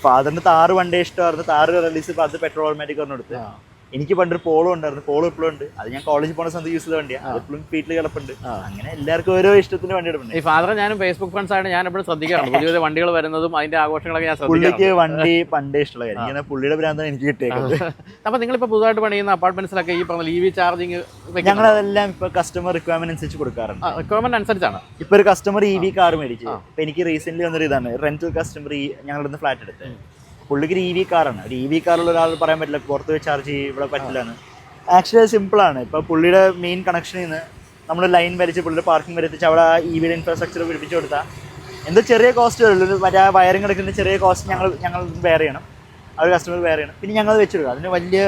ഫാദറിന് താറ് വണ്ടേ ഇഷ്ടമായിരുന്നു. താറ് റിലീസ് അത് പെട്രോൾ ഓട്ടോമാറ്റിക് പറഞ്ഞെടുത്ത് എടുത്ത്. എനിക്ക് പണ്ടൊരു പോളോ ഉണ്ടായിരുന്നു. പോളോ ഇപ്പോഴും ഉണ്ട്. അത് ഞാൻ കോളേജിൽ പോണ സമയത്ത് യൂസ് ചെയ്ത വണ്ടിയാണ് ഇപ്പോഴും വീട്ടിൽ കിടപ്പുണ്ട്. അങ്ങനെ എല്ലാവർക്കും ഓരോ ഇഷ്ടത്തിന് വണ്ടി എടുപ്പുണ്ട്. ഈ ഫാദർ ഞാനും ഫേസ്ബുക്ക് ഫ്രണ്ട്സ് ആണ് ഞാൻ എപ്പോഴും ശ്രദ്ധിക്കാറുണ്ട്. പുതിയ പുതിയ വണ്ടികൾ വരുന്നതും അതിന്റെ ആഘോഷങ്ങളൊക്കെ ഞാൻ പുള്ളിക്ക് വണ്ടി പണ്ടേ ഇഷ്ടമുള്ള കാര്യം. ഇങ്ങനെ പുള്ളിയുടെ ഭ്രാന്താണ് എനിക്ക് കിട്ടിയേക്കുന്നത്. അപ്പൊ നിങ്ങളിപ്പോ പുതുതായിട്ട് പണിയുന്ന അപ്പാർട്ട്മെന്റ്സിലൊക്കെ ഈ പറഞ്ഞ ഇ വി ചാർജിങ് ഞങ്ങൾ അതെല്ലാം ഇപ്പൊ കസ്റ്റമർ റിക്വയർമെന്റ് അനുസരിച്ച് കൊടുക്കാറുണ്ട്. റിക്വയർമെന്റ് അനുസരിച്ചാണ്. ഇപ്പൊ ഒരു കസ്റ്റമർ ഇ വി കാർ മേടിച്ചു. ഇപ്പൊ എനിക്ക് റീസെന്റ് വന്നൊരു ഇതാണ് റെന്റൽ കസ്റ്റമർ ഈ ഞങ്ങളുടെ ഫ്ലാറ്റ് എടുത്ത്. പുള്ളിക്ക് ഒരു ഇ വി കാറാണ് ഒരു ഇ വി കാറുള്ള ഒരാൾ പറയാൻ പറ്റില്ല പുറത്ത് പോയി ചാർജ് ചെയ്യും ഇവിടെ പറ്റില്ലാന്ന്. ആക്ച്വലി സിമ്പിൾ ആണ്. ഇപ്പൊ പുള്ളിയുടെ മെയിൻ കണക്ഷനിൽ നിന്ന് നമ്മൾ ലൈൻ വരച്ച് പുള്ളിയുടെ പാർക്കിംഗ് വരച്ച് അവിടെ ആ ഇ വിയുടെ ഇൻഫ്രാസ്ട്രക്ചർ പിടിപ്പിച്ചു കൊടുത്താൽ എന്തോ ചെറിയ കോസ്റ്റ് വരുള്ളൂ മറ്റേ ആ വയറിംഗ് എടുക്കുന്ന ചെറിയ കോസ്റ്റ് ഞങ്ങൾ ഞങ്ങൾ വേറെ ചെയ്യണം. അവർ കസ്റ്റമർ വേറെ ചെയ്യണം. പിന്നെ ഞങ്ങൾ വെച്ച് കൊടുക്കുക അതിന് വലിയ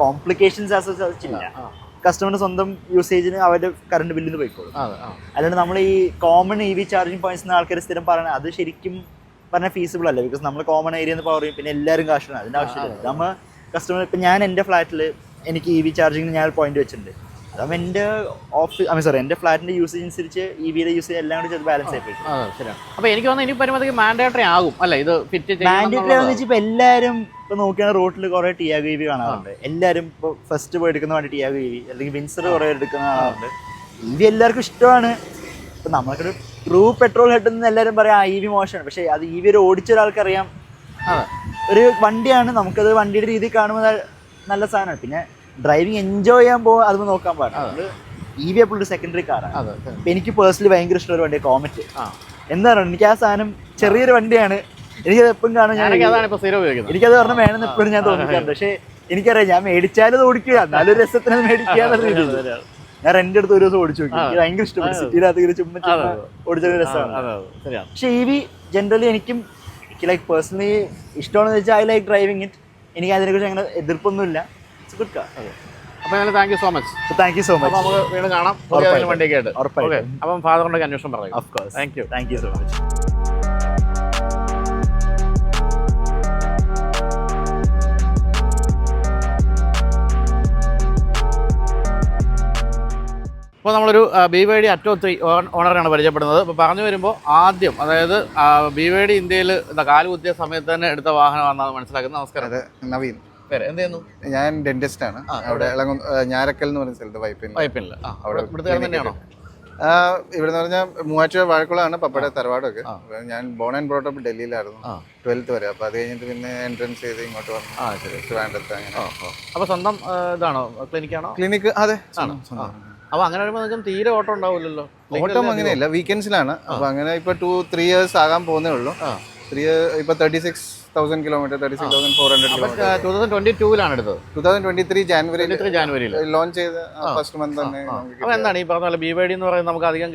കോംപ്ലിക്കേഷൻസ് ആസ്വദിച്ചില്ല കസ്റ്റമറിന്റെ സ്വന്തം യൂസേജിന് അവരുടെ കറണ്ട് ബില്ലിൽ നിന്ന് പോയിക്കോളും. അല്ലാണ്ട് നമ്മൾ ഈ common E V charging points ആൾക്കാർ സ്ഥിരം പറയണത് അത് ശരിക്കും പറഞ്ഞാൽ ഫീസിബിൾ അല്ല. ബിക്കോസ് നമ്മൾ കോമൺ ഏരിയ എന്ന് പറയും പിന്നെ എല്ലാവരും കാശാണ് അതിന്റെ ആവശ്യമില്ല. നമ്മൾ കസ്റ്റമർ ഇപ്പം ഞാൻ എന്റെ ഫ്ലാറ്റിൽ എനിക്ക് ഇ വി ചാർജിങ്ങിന് ഞാൻ പോയിന്റ് വെച്ചിട്ടുണ്ട്. അതാകുമ്പോൾ എന്റെ ഓഫീസ് ഐ സോറി എന്റെ ഫ്ലാറ്റിന്റെ യൂസേജ് അനുസരിച്ച് ഇ വിയുടെ യൂസേജ് എല്ലാം കൂടി ചെയ്ത് ബാലൻസ് ആയി അതെ ശരിയാണ് അപ്പൊ എനിക്ക് തോന്നുന്നു ഇനി വരുമ്പോഴത്തേക്ക് മാൻഡേറ്ററി ആകും. അല്ല? ഇത് ഫിറ്റ് മാൻഡേറ്ററി ആണെന്ന് വെച്ചാൽ ഇപ്പോൾ എല്ലാവരും ഇപ്പോൾ നോക്കിയാൽ റോട്ടിൽ കുറേ ടിയാഗോ ഇ വി കാണാറുണ്ട് എല്ലാവരും ഇപ്പോൾ ഫസ്റ്റ് പോയി എടുക്കുന്ന വേണ്ടി ടിയാഗോ ഇ വി അല്ലെങ്കിൽ വിൻസർ കുറേ എടുക്കുന്ന കാണാറുണ്ട് ഇ വി എല്ലാവർക്കും ഇഷ്ടമാണ്. ഇപ്പം നമ്മൾക്കൊരു ട്രൂ പെട്രോൾ ഹെഡ് എന്ന് എല്ലാവരും പറയാം ഇ വി മോശമാണ്. പക്ഷെ അത് ഇ വി ഒരു ഓടിച്ച ഒരാൾക്കറിയാം ഒരു വണ്ടിയാണ് നമുക്കത് വണ്ടിയുടെ രീതി കാണുമ്പോൾ നല്ല സാധനമാണ്. പിന്നെ ഡ്രൈവിംഗ് എൻജോയ് ചെയ്യാൻ പോകാൻ അത് നോക്കാൻ പാടില്ല ഇ വി എപ്പോഴും ഒരു സെക്കൻഡറി കാറാണ് അപ്പം എനിക്ക് പേഴ്സണലി ഭയങ്കര ഇഷ്ടമുള്ള വണ്ടി കോമറ്റ് എന്താ പറയുക എനിക്ക് ആ സാധനം ചെറിയൊരു വണ്ടിയാണ്. എനിക്കത് എപ്പോഴും കാണാൻ ഞാൻ എനിക്കത് പറഞ്ഞ വേണമെന്ന് എപ്പോഴും ഞാൻ തോന്നിക്കാറുണ്ട്. പക്ഷേ എനിക്കറിയാം ഞാൻ മേടിച്ചാലും ഓടിക്കുക എന്നാലും രസത്തിനത് മേടിക്കുക എന്നുള്ള രീതിയിൽ. ഞാൻ റെന്റ് എടുത്ത് ഒരു ദിവസം ഓടിച്ചു നോക്കി. എനിക്ക് ഭയങ്കര ഇഷ്ടപ്പെട്ടു. സിറ്റിയിലകത്ത് ഇങ്ങനെ ചുമ്മാ ചുമ്മാ ഓടിച്ചൊരു രസമാണ്. പക്ഷെ ഇ വി ജനറലി എനിക്കും എനിക്ക് ലൈക്ക് പേഴ്സണലി ഇഷ്ടമാണെന്ന് വെച്ചാൽ ഐ ലൈക്ക് ഡ്രൈവിംഗ് ഇറ്റ് എനിക്ക് അതിനെക്കുറിച്ച് അങ്ങനെ എതിർപ്പൊന്നുമില്ല. ഇറ്റ്സ് ഗുഡ് കാർ അപ്പൊ thank you so much thank you so much നമുക്ക് വീണ്ടും കാണാം. വണ്ടിയൊക്കെ ആയിട്ട്. അപ്പം ഫാദറിന്റെ അന്വേഷണം പറയാം. Of course thank you thank you so much ഇപ്പോൾ നമ്മളൊരു B Y D Atto three ഓണറാണ് പരിചയപ്പെടുന്നത്. അപ്പോൾ പറഞ്ഞു വരുമ്പോൾ ആദ്യം അതായത് ബി വൈ ഡി ഇന്ത്യയിൽ കാൽ കുത്തിയ സമയത്ത് തന്നെ എടുത്ത വാഹനമാണെന്നാണ് മനസ്സിലാക്കുന്നത്. നമസ്കാരം. അതെ നവീൻ. പേര് എന്ത് ചെയ്യുന്നു ഞാൻ ഡെന്റിസ്റ്റ് ആണ് അവിടെ ഞാരക്കൽ എന്ന് പറഞ്ഞ സ്ഥലത്ത് വൈപ്പിൻ. വൈപ്പില്ല അവിടെ ഇവിടുത്തെ തന്നെയാണോ? ഇവിടെ എന്ന് പറഞ്ഞാൽ മൂവാറ്റുപുഴ വാഴക്കുളമാണ് പപ്പയുടെ തറവാടൊക്കെ. ഞാൻ ബോൺ ആൻഡ് ബ്രോട്ടപ്പ് ഡൽഹിയിലായിരുന്നു. ട്വൽത്ത് വരെ. അപ്പൊ അത് കഴിഞ്ഞിട്ട് പിന്നെ എൻട്രൻസ് ചെയ്ത് ഇങ്ങോട്ട് വന്നു. ട്രിവാൻഡ്രത്ത് അങ്ങനെ. അപ്പോൾ സ്വന്തം ഇതാണോ? ക്ലിനിക്കാണോ? ക്ലിനിക്ക് അതെ ആണോ? ആ അപ്പോൾ അങ്ങനെ വരുമ്പോൾ നിങ്ങൾക്ക് തീരെ ഓട്ടം ഉണ്ടാവില്ലല്ലോ. ഓട്ടം അങ്ങനെയല്ല വീക്കെൻഡ്സിലാണ് അപ്പൊ അങ്ങനെ ഇപ്പൊ ടു ത്രീ ഇയേഴ്സ് ആകാൻ പോകുന്നേ ഉള്ളൂ. ആ. ത്രീ ഇപ്പൊ thirty six thousand kilometre thirty six thousand four hundred two thousand twenty ടൂവിലാണ് എടുത്തത്. Two thousand twenty three January ജാനുവരിയിൽ launch ചെയ്ത ഫസ്റ്റ് മന്ത് തന്നെ എന്താണ് ഈ പറഞ്ഞ പോലെ ബി എന്ന് പറയുന്നത് നമുക്ക് അധികം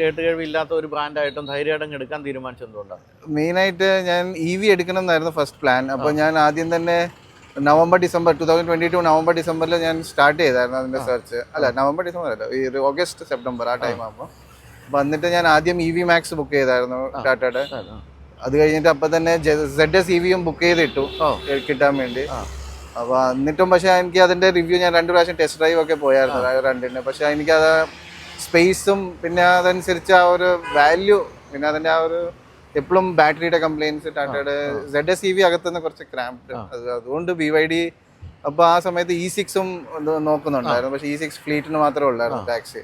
ഒരു ബ്രാൻഡായിട്ടും ധൈര്യമായിട്ടും എടുക്കാൻ തീരുമാനിച്ചത് എന്തുകൊണ്ടാണ്? മെയിനായിട്ട് ഞാൻ ഇ വി എടുക്കണം എന്നായിരുന്നു ഫസ്റ്റ് പ്ലാൻ അപ്പൊ ഞാൻ ആദ്യം തന്നെ November December two thousand twenty two November ഡിസംബറിൽ ഞാൻ സ്റ്റാർട്ട് ചെയ്തായിരുന്നു അതിന്റെ സെർച്ച് അല്ല നവംബർ ഡിസംബർ അല്ല ഈ ഓഗസ്റ്റ് സെപ്റ്റംബർ ആ ടൈം ആകുമ്പോൾ വന്നിട്ട് ഞാൻ ആദ്യം ഇ വി മാക്സ് ബുക്ക് ചെയ്തായിരുന്നു ടാറ്റയുടെ അത് കഴിഞ്ഞിട്ട് അപ്പം തന്നെ സെഡ് എസ് ഇ വിയും ബുക്ക് ചെയ്തിട്ടു. കിട്ടാൻ വേണ്ടി. അപ്പോൾ എന്നിട്ടും പക്ഷേ എനിക്ക് അതിന്റെ റിവ്യൂ ഞാൻ രണ്ട് പ്രാവശ്യം ടെസ്റ്റ് ഡ്രൈവ് ഒക്കെ പോയായിരുന്നു രണ്ടിന് പക്ഷേ എനിക്കത് സ്പേസും പിന്നെ അതനുസരിച്ച് ആ ഒരു വാല്യൂ പിന്നെ അതിന്റെ ആ ഒരു എപ്പോഴും ബാറ്ററിയുടെ കംപ്ലൈൻസ് ടാറ്റയുടെ സെഡ് എസ് ഇ വി അകത്തുനിന്ന് കുറച്ച് ക്രാംപ്ഡ് അത് അതുകൊണ്ട് ബി വൈ ഡി അപ്പൊ ആ സമയത്ത് ഇ സിക്സും നോക്കുന്നുണ്ടായിരുന്നു. പക്ഷെ ഇ സിക്സ് ഫ്ലീറ്റിന് മാത്രമേ ഉള്ളായിരുന്നു ടാക്സി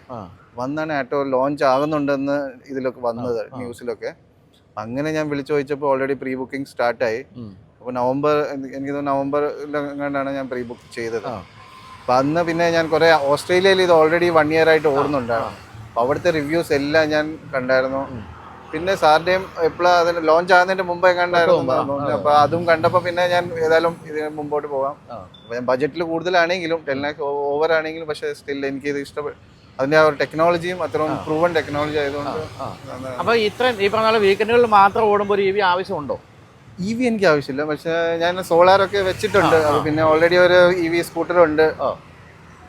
വന്നാണ് ആട്ടോ ലോഞ്ച് ആകുന്നുണ്ടെന്ന് ഇതിലൊക്കെ വന്നത് ന്യൂസിലൊക്കെ അങ്ങനെ ഞാൻ വിളിച്ചു ചോദിച്ചപ്പോൾ ഓൾറെഡി പ്രീ ബുക്കിംഗ് സ്റ്റാർട്ടായി. അപ്പോൾ നവംബർ എനിക്ക് തോന്നുന്നു നവംബറിലെങ്ങാണ്ടാണ് ഞാൻ പ്രീ ബുക്ക് ചെയ്തത്. അപ്പം അന്ന് പിന്നെ ഞാൻ കുറേ ഓസ്ട്രേലിയയിൽ ഇത് ഓൾറെഡി വൺ ഇയർ ആയിട്ട് ഓടുന്നുണ്ടായിരുന്നു. അപ്പോൾ അവിടുത്തെ റിവ്യൂസ് എല്ലാം ഞാൻ കണ്ടായിരുന്നു. പിന്നെ സാറിന്റെയും എപ്പോഴാണ് അതിന് ലോഞ്ച് ആകുന്നതിന്റെ മുമ്പ് എങ്ങാണ്ടായിരുന്നു അപ്പോൾ അതും കണ്ടപ്പോ പിന്നെ ഞാൻ ഏതായാലും ഇതിന് മുമ്പോട്ട് പോകാം. ബജറ്റിൽ കൂടുതലാണെങ്കിലും ടെൻ ലാക്ക് ഓവർ ആണെങ്കിലും പക്ഷെ സ്റ്റിൽ എനിക്ക് ഇത് ഇഷ്ടപ്പെട്ടു അതിന്റെ ആ ഒരു ടെക്നോളജിയും അത്രയും പ്രൂവൺ ടെക്നോളജി ആയതുകൊണ്ട് അപ്പൊ ഇത്രയും ഈ പറഞ്ഞ വീക്കെൻഡുകളിൽ മാത്രം ഓടുമ്പോൾ ഒരു ഇ വി ആവശ്യമുണ്ടോ? ഇ വി എനിക്ക് ആവശ്യമില്ല. പക്ഷെ ഞാൻ സോളാർ ഒക്കെ വെച്ചിട്ടുണ്ട്. പിന്നെ ഓൾറെഡി ഒരു ഇ വി സ്കൂട്ടർ ഉണ്ട്. ആ.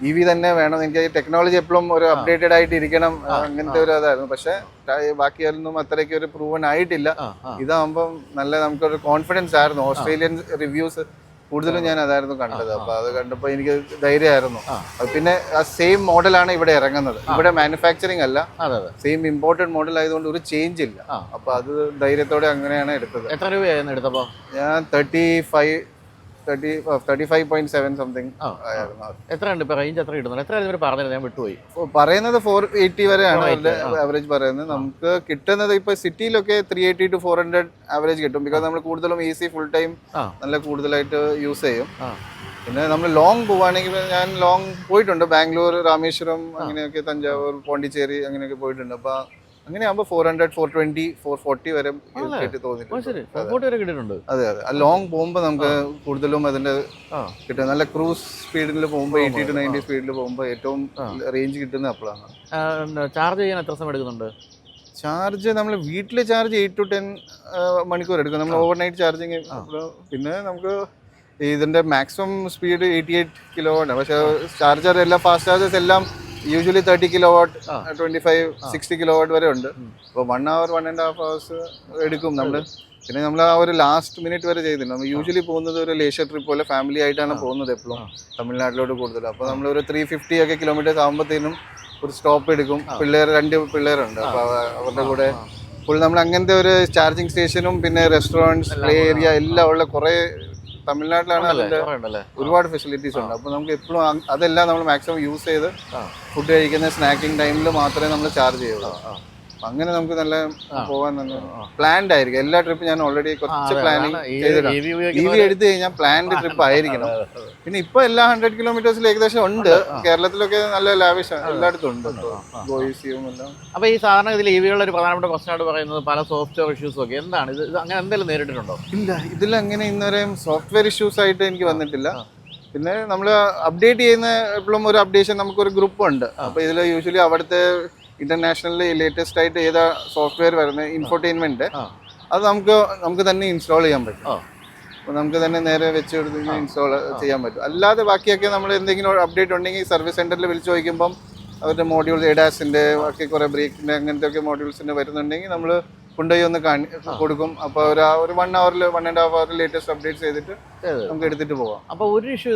ഇ വി തന്നെ വേണം. എനിക്ക് ടെക്നോളജി എപ്പോഴും ഒരു അപ്ഡേറ്റഡ് ആയിട്ട് ഇരിക്കണം അങ്ങനത്തെ ഒരു അതായിരുന്നു. പക്ഷെ ബാക്കിയൊന്നും അത്രയ്ക്ക് ഒരു പ്രൂവൺ ആയിട്ടില്ല. ഇതാകുമ്പം നല്ല നമുക്കൊരു കോൺഫിഡൻസ് ആയിരുന്നു. ഓസ്ട്രേലിയൻ റിവ്യൂസ് കൂടുതലും ഞാൻ അതായിരുന്നു കണ്ടത്. അപ്പൊ അത് കണ്ടപ്പോൾ എനിക്ക് ധൈര്യമായിരുന്നു. പിന്നെ ആ സെയിം മോഡലാണ് ഇവിടെ ഇറങ്ങുന്നത്. ഇവിടെ മാനുഫാക്ചറിങ് അല്ല. സെയിം ഇമ്പോർട്ടന്റ് മോഡൽ ആയതുകൊണ്ട് ഒരു ചേഞ്ച് ഇല്ല. അപ്പൊ അത് ധൈര്യത്തോടെ അങ്ങനെയാണ് എടുത്തത്. എത്ര രൂപയായിരുന്നു എടുത്തപ്പോ? ഞാൻ thirty five thirty thirty five point seven something ആ. ആയിരുന്നു അത്. എത്ര ഉണ്ട് ഇപ്പൊ റേഞ്ച് എത്ര കിട്ടുന്നത് എത്ര ഇവർ പറഞ്ഞത് ഞാൻ വിട്ടുപോയി. പറയുന്നത് ഫോർ എയ്റ്റി വരെയാണ്. 480, അവരുടെ ആവറേജ് പറയുന്നത്. നമുക്ക് കിട്ടുന്നത് ഇപ്പൊ സിറ്റിയിലൊക്കെ three eighty two four hundred average കിട്ടും. ബിക്കോസ് നമ്മൾ കൂടുതലും ഈസി ഫുൾ ടൈം നല്ല കൂടുതലായിട്ട് യൂസ് ചെയ്യും. പിന്നെ നമ്മൾ ലോങ് പോവാണെങ്കിൽ ഞാൻ ലോങ് പോയിട്ടുണ്ട്. ബാംഗ്ലൂർ രാമേശ്വരം അങ്ങനെയൊക്കെ തഞ്ചാവൂർ പോണ്ടിച്ചേരി അങ്ങനെയൊക്കെ പോയിട്ടുണ്ട്. അപ്പൊ അങ്ങനെ ആകുമ്പോൾ four hundred four twenty four forty വരെ കിട്ടി തോന്നിയിട്ടുണ്ട്. അതെ അതെ. ആ ലോങ് പോകുമ്പോൾ നമുക്ക് കൂടുതലും അതിന്റെ കിട്ടും. നല്ല ക്രൂസ് സ്പീഡിൽ പോകുമ്പോൾ എയ്റ്റി ടു നയന്റി സ്പീഡിൽ പോകുമ്പോൾ ഏറ്റവും റേഞ്ച് കിട്ടുന്ന അപ്പോഴാണ് ചാർജ് ചെയ്യാൻ എത്ര സമയം എടുക്കുന്നുണ്ട്? ചാർജ് നമ്മൾ വീട്ടിൽ ചാർജ് എയ്റ്റ് ടു ടെൻ മണിക്കൂർ എടുക്കും. നമ്മൾ ഓവർ നൈറ്റ് ചാർജിങ് പിന്നെ നമുക്ക് ഇതിന്റെ maximum speed eighty eight kilo ആണ്. പക്ഷേ ചാർജർ എല്ലാം ഫാസ്റ്റ് ചാർജേഴ്സ് എല്ലാം usually thirty kilowatt twenty five sixty kilowatt വരെ ഉണ്ട്. അപ്പോൾ one hour one and half hours എടുക്കും നമ്മൾ പിന്നെ നമ്മൾ ആ ഒരു ലാസ്റ്റ് മിനിറ്റ് വരെ ചെയ്തിട്ടുണ്ട്. നമ്മൾ യൂഷ്വലി പോകുന്നത് ഒരു ലേഷ്യർ ട്രിപ്പ് പോലെ ഫാമിലി ആയിട്ടാണ് പോകുന്നത് എപ്പോഴും തമിഴ്നാട്ടിലോട്ട് കൂടുതൽ. അപ്പോൾ നമ്മൾ ഒരു ത്രീ ഫിഫ്റ്റി ഒക്കെ കിലോമീറ്റേഴ്സ് ആകുമ്പോഴത്തേനും ഒരു സ്റ്റോപ്പ് എടുക്കും. പിള്ളേർ രണ്ട് പിള്ളേരുണ്ട്. അപ്പോൾ അവരുടെ കൂടെ ഫുൾ നമ്മൾ അങ്ങനത്തെ ഒരു ചാർജിങ് സ്റ്റേഷനും പിന്നെ റെസ്റ്റോറന്റ്സ് പ്ലേ ഏരിയ എല്ലാം ഉള്ള കുറേ തമിഴ്നാട്ടിലാണ് ഒരുപാട് ഫെസിലിറ്റീസ് ഉണ്ട്. അപ്പോൾ നമുക്ക് എപ്പോഴും അതെല്ലാം നമ്മൾ മാക്സിമം യൂസ് ചെയ്ത് ഫുഡ് കഴിക്കുന്ന സ്നാക്കിംഗ് ടൈമിൽ മാത്രമേ നമ്മൾ ചാർജ് ചെയ്യുള്ളൂ. അങ്ങനെ നമുക്ക് നല്ല പോകാൻ നല്ല പ്ലാൻഡ് ആയിരിക്കും. എല്ലാ ട്രിപ്പും ഞാൻ ഓൾറെഡി കുറച്ച് പ്ലാനിങ് ചെയ്തിട്ടുണ്ട് എടുത്തു കഴിഞ്ഞാൽ പ്ലാൻഡ് ട്രിപ്പ് ആയിരിക്കണം. പിന്നെ ഇപ്പൊ എല്ലാ ഹൺഡ്രഡ് കിലോമീറ്റേഴ്സിൽ ഏകദേശം ഉണ്ട്. കേരളത്തിലൊക്കെ നല്ല ലാവിഷ് എല്ലായിടത്തും ഉണ്ട് ഗോയിസിയും എല്ലാം. അപ്പൊ ഈ സാധാരണ ഇതിൽ ഇ ഉള്ള ഒരു പ്രധാനപ്പെട്ട പ്രശ്നമായിട്ട് പറയുന്നത് പല സോഫ്റ്റ്വെയർ ഇഷ്യൂസ് ഒക്കെ. എന്താണ്? ഇത് ഇത് അങ്ങനെ എന്തെങ്കിലും നേരിട്ടിട്ടുണ്ടോ? ഇല്ല ഇതിൽ അങ്ങനെ ഇന്നുവരെയും സോഫ്റ്റ്വെയർ ഇഷ്യൂസ് ആയിട്ട് എനിക്ക് വന്നിട്ടില്ല. പിന്നെ നമ്മൾ അപ്ഡേറ്റ് ചെയ്യുന്ന എപ്പോഴും ഒരു അപ്ഡേഷൻ നമുക്കൊരു ഗ്രൂപ്പ് ഉണ്ട്. അപ്പോൾ ഇതിൽ യൂഷ്വലി അവിടുത്തെ ഇന്റർനാഷണലിൽ ലേറ്റസ്റ്റ് ആയിട്ട് ഏതാ സോഫ്റ്റ്വെയർ വരുന്നത്? ഇൻഫോർടൈൻമെന്റ്. അത് നമുക്ക് നമുക്ക് തന്നെ ഇൻസ്റ്റാൾ ചെയ്യാൻ പറ്റും. അപ്പോൾ നമുക്ക് തന്നെ നേരെ വെച്ച് കൊടുത്ത് ഇൻസ്റ്റാൾ ചെയ്യാൻ പറ്റും. അല്ലാതെ ബാക്കിയൊക്കെ നമ്മൾ എന്തെങ്കിലും അപ്ഡേറ്റ് ഉണ്ടെങ്കിൽ സർവീസ് സെന്ററിൽ വിളിച്ചു ചോദിക്കുമ്പം അവരുടെ മോഡ്യൂൾ എഡാസിന്റെ ബാക്കി കുറേ ബ്രേക്കിന്റെ അങ്ങനത്തെ ഒക്കെ മോഡ്യൂൾസിന്റെ വരുന്നുണ്ടെങ്കിൽ നമ്മൾ കൊണ്ടുപോയി ഒന്ന് കാണി കൊടുക്കും. അപ്പോൾ ഒരു ഒരു വൺ അവറിൽ വൺ ആൻഡ് ഹാഫ് അവറിൽ ലേറ്റസ്റ്റ് അപ്ഡേറ്റ് ചെയ്തിട്ട് നമുക്ക് എടുത്തിട്ട് പോവാം. അപ്പോൾ ഒരു ഇഷ്യൂ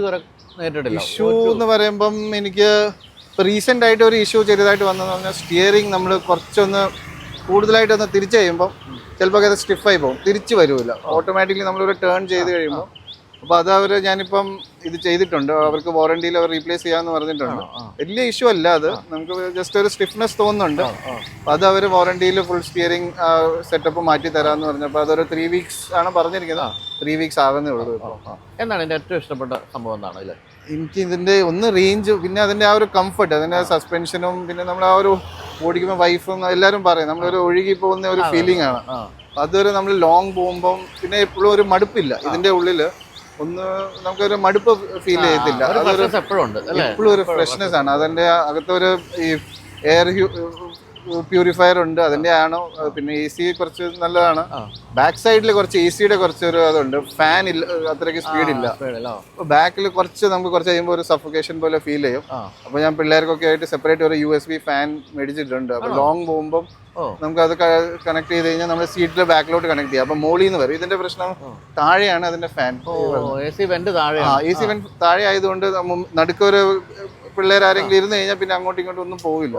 ഇഷ്യൂ എന്ന് പറയുമ്പം എനിക്ക് ഇപ്പോൾ റീസെന്റ് ആയിട്ട് ഒരു ഇഷ്യൂ ചെറിയതായിട്ട് വന്നതെന്ന് പറഞ്ഞാൽ സ്റ്റിയറിംഗ് നമ്മൾ കുറച്ചൊന്ന് കൂടുതലായിട്ട് ഒന്ന് തിരിച്ചു കഴിയുമ്പോൾ ചിലപ്പോൾ അത് സ്റ്റിഫായി പോകും. തിരിച്ചു വരുമില്ല ഓട്ടോമാറ്റിക്കലി നമ്മളൊരു ടേൺ ചെയ്ത് കഴിയുമ്പോൾ അപ്പോൾ അത് അവർ ഞാനിപ്പം ഇത് ചെയ്തിട്ടുണ്ട്. അവർക്ക് വാറണ്ടിയിൽ അവർ റീപ്ലേസ് ചെയ്യാമെന്ന് പറഞ്ഞിട്ടുണ്ട്. വലിയ ഇഷ്യൂ അല്ല അത്. നമുക്ക് ജസ്റ്റ് ഒരു സ്റ്റിഫ്നെസ് തോന്നുന്നുണ്ട്. അപ്പോൾ അത് അവർ വാറണ്ടിയിൽ ഫുൾ സ്റ്റിയറിംഗ് സെറ്റപ്പ് മാറ്റി തരാമെന്ന് പറഞ്ഞപ്പോൾ അതൊരു ത്രീ വീക്സ് ആണ് പറഞ്ഞിരിക്കുന്നത്. ത്രീ വീക്സ് ആകുന്നേ ഉള്ളൂ എന്നാണ് എന്താണ് എന്റെ ഏറ്റവും ഇഷ്ടപ്പെട്ട സംഭവം എന്താണ് ഇതിൽ? എനിക്ക് ഇതിന്റെ ഒന്ന് റേഞ്ച് പിന്നെ അതിന്റെ ആ ഒരു കംഫർട്ട് അതിന്റെ സസ്പെൻഷനും പിന്നെ നമ്മൾ ആ ഒരു ഓടിക്കുമ്പോൾ വൈഫും എല്ലാവരും പറയും നമ്മളൊരു ഒഴുകി പോകുന്ന ഒരു ഫീലിംഗ് ആണ്. അതുവരെ അതൊരു നമ്മൾ ലോങ് പോകുമ്പം പിന്നെ എപ്പോഴും ഒരു മടുപ്പില്ല. ഇതിന്റെ ഉള്ളിൽ ഒന്ന് നമുക്കൊരു മടുപ്പ് ഫീൽ ചെയ്യത്തില്ല. അതൊരു എപ്പോഴും ഒരു ഫ്രഷ്നെസ് ആണ്. അതിന്റെ അകത്തൊരു ഈ എയർ പ്യൂരിഫയർ ഉണ്ട് അതിന്റെ ആണ് പിന്നെ എ സി കുറച്ച് നല്ലതാണ്. ബാക്ക് സൈഡിൽ കുറച്ച് എ സിയുടെ കുറച്ച് ഒരു അതുണ്ട്. ഫാൻ ഇല്ല അത്രയ്ക്ക് സ്പീഡ് ഇല്ല. ബാക്കിൽ കുറച്ച് നമുക്ക് കുറച്ച് കഴിയുമ്പോൾ ഒരു സഫോക്കേഷൻ പോലെ ഫീൽ ചെയ്യും. അപ്പൊ ഞാൻ പിള്ളേർക്കൊക്കെ ആയിട്ട് സെപ്പറേറ്റ് ഒരു യു എസ് ബി ഫാൻ മേടിച്ചിട്ടുണ്ട്. അപ്പൊ ലോങ് പോകുമ്പോൾ നമുക്ക് അത് കണക്ട് ചെയ്ത് കഴിഞ്ഞാൽ നമ്മുടെ സീറ്റിൽ ബാക്കിലോട്ട് കണക്ട് ചെയ്യാം. അപ്പൊ മോളിൽ നിന്ന് വരും. ഇതിന്റെ പ്രശ്നം താഴെയാണ് അതിന്റെ ഫാൻ എ സി വെന്റ് താഴെ എ സി വെന്റ് താഴെ ആയതുകൊണ്ട് നടുക്കൊരു പിള്ളേർ ആരെങ്കിലും ഇരുന്ന് കഴിഞ്ഞാൽ പിന്നെ അങ്ങോട്ടും ഇങ്ങോട്ടും ഒന്നും പോവില്ല.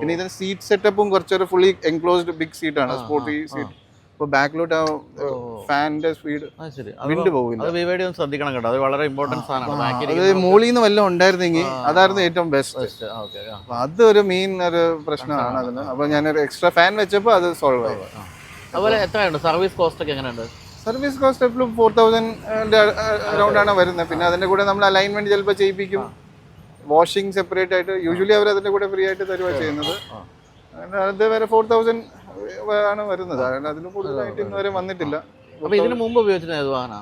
പിന്നെ ഇതിന് സീറ്റ് സെറ്റപ്പും കുറച്ചൊരു ഫുള്ളി എൻക്ലോസ്ഡ് ബിഗ് സീറ്റ് ആണ് സ്പോർട്ടി സീറ്റ് അപ്പോൾ ബാക്കിലോട്ട് ഫാനിന്റെ സ്പീഡ് വിവേടി ഒന്ന് ശ്രദ്ധിക്കണം കേട്ടോ. അത് വളരെ ഇമ്പോർട്ടൻസ് നിന്ന് വല്ലതും ഉണ്ടായിരുന്നെങ്കിൽ അതായിരുന്നു ഏറ്റവും ബെസ്റ്റ് അത് ഒരു മെയിൻ ഒരു പ്രശ്നമാണ് അതിന്. അപ്പൊ ഞാനൊരു എക്സ്ട്രാ ഫാൻ വെച്ചപ്പോൾ അത് സോൾവ് ആയി. അതുപോലെ എത്രയുണ്ട്? സർവീസ് കോസ്റ്റ് ഒക്കെ എങ്ങനെയുണ്ട്? സർവീസ് കോസ്റ്റ് എപ്പോഴും ഫോർ തൗസൻഡ് അറൗണ്ട് ആണ് വരുന്നത്. പിന്നെ അതിന്റെ കൂടെ നമ്മൾ അലൈൻമെന്റ് ചിലപ്പോൾ ചെയ്യിപ്പിക്കും. വാഷിംഗ് സെപ്പറേറ്റ് ആയിട്ട് യൂഷ്വലി അവർ അതിന്റെ കൂടെ ഫ്രീ ആയിട്ട് തരുവ ചെയ്യുന്നത്. അത് വരെ ഫോർ തൗസൻഡ് ആണ് വരുന്നത്. അതിന് കൂടുതലായിട്ട് ഇന്ന് വരെ വന്നിട്ടില്ല. ഇതിനു ഇതിന് മുമ്പ് വാഹനമാണ്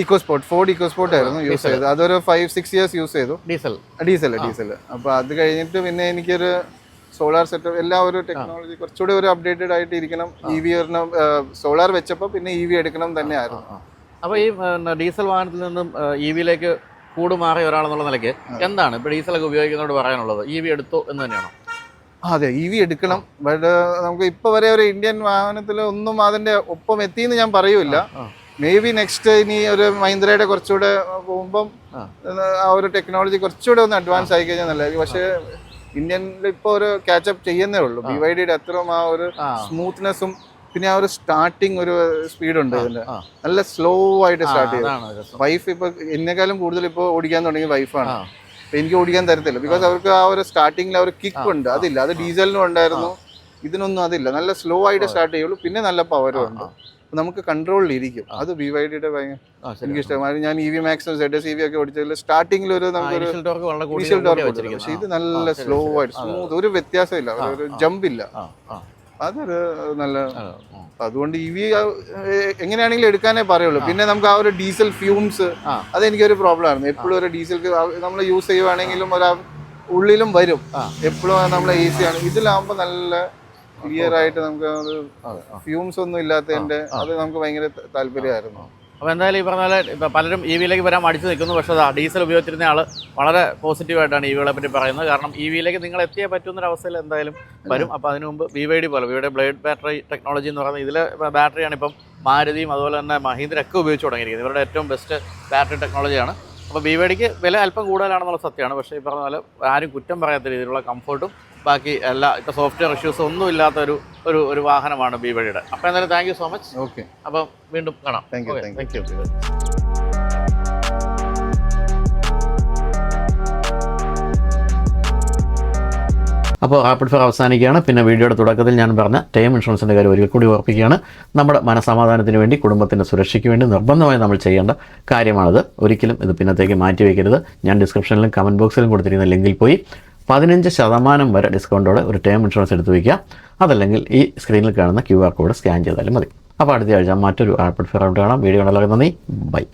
EcoSport Ford EcoSport ആയിരുന്നു യൂസ് ചെയ്തത്. അതൊരു ഫൈവ് സിക്സ് ഇയേഴ്സ് യൂസ് ചെയ്തു. ഡീസൽ ഡീസൽ ഡീസൽ അപ്പോൾ അത് കഴിഞ്ഞിട്ട് പിന്നെ എനിക്കൊരു സോളാർ സെറ്റപ്പ് എല്ലാ ഒരു ടെക്നോളജി കുറച്ചുകൂടി ഒരു അപ്ഡേറ്റഡ് ആയിട്ട് ഇരിക്കണം. ഇ വി ഒരു സോളാർ വെച്ചപ്പോൾ പിന്നെ ഇ വി എടുക്കണം തന്നെ ആയിരുന്നു അപ്പൊ ഈ ഡീസൽ വാഹനത്തിൽ നിന്നും ഇ വിയിലേക്ക് കൂട് മാറിയ ഒരാളെന്നുള്ള നിലയ്ക്ക് എന്താണ് ഇപ്പൊ ഡീസലൊക്കെ ഉപയോഗിക്കുന്നതോട് പറയാനുള്ളത്? ഇ വി എടുത്തു എന്ന് തന്നെയാണോ? അതെ ഇ വി എടുക്കണം. ബട്ട് നമുക്ക് ഇപ്പൊ വരെ ഒരു ഇന്ത്യൻ വാഹനത്തിൽ ഒന്നും അതിന്റെ ഒപ്പം എത്തിയെന്ന് ഞാൻ പറയൂല. മേ ബി നെക്സ്റ്റ് ഇനി ഒരു മഹീന്ദ്രയുടെ കുറച്ചുകൂടെ പോകുമ്പം ആ. ഒരു ടെക്നോളജി കുറച്ചുകൂടെ ഒന്ന് അഡ്വാൻസ് ആയി കഴിഞ്ഞാൽ നല്ലതായിരിക്കും. പക്ഷേ ഇന്ത്യനിൽ ഇപ്പൊ ഒരു കാച്ചപ്പ് ചെയ്യുന്നേ ഉള്ളൂ. ബി വൈ ഡിയുടെ അത്രയും ആ ഒരു സ്മൂത്ത്നെസ്സും പിന്നെ ആ ഒരു സ്റ്റാർട്ടിങ് ഒരു സ്പീഡ് ഉണ്ട് ഇതിന്റെ നല്ല സ്ലോ ആയിട്ട് സ്റ്റാർട്ട് ചെയ്യും വൈഫ് ഇപ്പൊ എന്നെക്കാളും കൂടുതൽ ഇപ്പൊ ഓടിക്കാൻ തുടങ്ങിയ വൈഫാണ് എനിക്ക് ഓടിക്കാൻ തരത്തില്ല. ബിക്കോസ് അവർക്ക് ആ ഒരു സ്റ്റാർട്ടിങ്ങിൽ ആ ഒരു കിക്ക് ഉണ്ട്. അതില്ല. അത് ഡീസലിനും ഉണ്ടായിരുന്നു. ഇതിനൊന്നും അതില്ല. നല്ല സ്ലോ ആയിട്ട് സ്റ്റാർട്ട് ചെയ്യുള്ളൂ. പിന്നെ നല്ല പവറും ഉണ്ട്. നമുക്ക് കൺട്രോളിൽ ഇരിക്കും. അത് ബി വൈ ഡിയുടെ ഭയങ്കര ആ, എനിക്ക് ഇഷ്ടമായി ഞാൻ ഇ വി മാക്സും സെഡ് എസ് ഇ വി ഒക്കെ ഓടിച്ചതിൽ സ്റ്റാർട്ടിങ്ങിൽ ഒരു നമുക്ക് നമുക്കൊരു. പക്ഷെ ഇത് നല്ല സ്ലോ ആയിട്ട് സ്മൂത്ത് ഒരു വ്യത്യാസമില്ല. ഒരു ജമ്പ് ഇല്ല. അതൊരു നല്ല അതുകൊണ്ട് ഇ വി എങ്ങനെയാണെങ്കിലും എടുക്കാനേ പറയുള്ളൂ. പിന്നെ നമുക്ക് ആ ഒരു ഡീസൽ ഫ്യൂംസ്. അതെനിക്കൊരു പ്രോബ്ലം ആയിരുന്നു എപ്പോഴും ഒരു ഡീസൽ നമ്മൾ യൂസ് ചെയ്യുവാണെങ്കിലും ഒരു ഉള്ളിലും വരും. എപ്പോഴും നമ്മൾ ആണ് ഇതിലാകുമ്പോൾ നല്ല ക്ലിയർ ആയിട്ട് നമുക്ക്. ഫ്യൂംസ് ഒന്നും ഇല്ലാത്തതിന്റെ അത് നമുക്ക് ഭയങ്കര താല്പര്യമായിരുന്നു. അപ്പോൾ എന്തായാലും ഈ പറഞ്ഞ പോലെ ഇപ്പം പലരും ഇ വിയിലേക്ക് വരാൻ മടിച്ചു നിൽക്കുന്നു. പക്ഷേ അതാ ഡീസൽ ഉപയോഗിച്ചിരുന്ന ആൾ വളരെ പോസിറ്റീവായിട്ടാണ് ഇ വികളെ പറ്റി പറയുന്നത്. കാരണം ഇ വിയിലേക്ക് നിങ്ങൾ എത്തിയേ പറ്റുന്ന അവസ്ഥയിൽ എന്തായാലും വരും. അപ്പോൾ അതിനു മുമ്പ് വി വൈ ഡി പോലെ വിയുടെ ബ്ലേഡ് ബാറ്ററി ടെക്നോളജി എന്ന് പറയുന്നത് ഇതിലെ ബാറ്ററിയാണ് ഇപ്പം മാരുതിയും അതുപോലെ തന്നെ മഹീന്ദ്രയൊക്കെ ഉപയോഗിച്ച് തുടങ്ങിയിരിക്കുന്നത്. ഇവരുടെ ഏറ്റവും ബെസ്റ്റ് ബാറ്ററി ടെക്നോളജിയാണ്. അപ്പോൾ ബി വൈഡിക്ക് വില അല്പം കൂടുതലാണെന്നുള്ള സത്യമാണ്. പക്ഷേ ഈ പറഞ്ഞ പോലെ ആരും കുറ്റം പറയാത്ത രീതിയിലുള്ള കംഫർട്ടും ബാക്കി എല്ലാ ഇപ്പോൾ സോഫ്റ്റ്വെയർ ഇഷ്യൂസ് ഒന്നും ഇല്ലാത്ത ഒരു ഒരു ഒരു വാഹനമാണ് ബി വഴിയുടെ അപ്പോൾ എന്തായാലും thank you so much okay അപ്പം വീണ്ടും കാണാം. താങ്ക് യു താങ്ക് thank അപ്പോൾ റാപ്പിഡ് ഫെയർ അവസാനിക്കുകയാണ്. പിന്നെ വീഡിയോയുടെ തുടക്കത്തിൽ ഞാൻ പറഞ്ഞ ടേം ഇൻഷുറൻസിന്റെ കാര്യം ഒരിക്കൽ കൂടി ഓർപ്പിക്കുകയാണ്. നമ്മുടെ മനസമാധാനത്തിന് വേണ്ടി കുടുംബത്തിന്റെ സുരക്ഷയ്ക്ക് വേണ്ടി നിർബന്ധമായി നമ്മൾ ചെയ്യേണ്ട കാര്യമാണിത്. ഒരിക്കലും ഇത് പിന്നത്തേക്ക് മാറ്റി വയ്ക്കരുത്. ഞാൻ ഡിസ്ക്രിപ്ഷനിലും കമന്റ് ബോക്സിലും കൊടുത്തിരിക്കുന്ന ലിങ്കിൽ പോയി പതിനഞ്ച് ശതമാനം വരെ ഡിസ്കൗണ്ടോടെ ഒരു ടേം ഇൻഷുറൻസ് എടുത്ത് വയ്ക്കുക. അതല്ലെങ്കിൽ ഈ സ്ക്രീനിൽ കാണുന്ന ക്യു ആർ കോഡ് സ്കാൻ ചെയ്താലും മതി. അപ്പോൾ അടുത്ത ആഴ്ച മറ്റൊരു റാപ്പിഡ് ഫെയർ കാണാം. വീഡിയോ കണ്ടല്ലോ നന്ദി. ബൈ.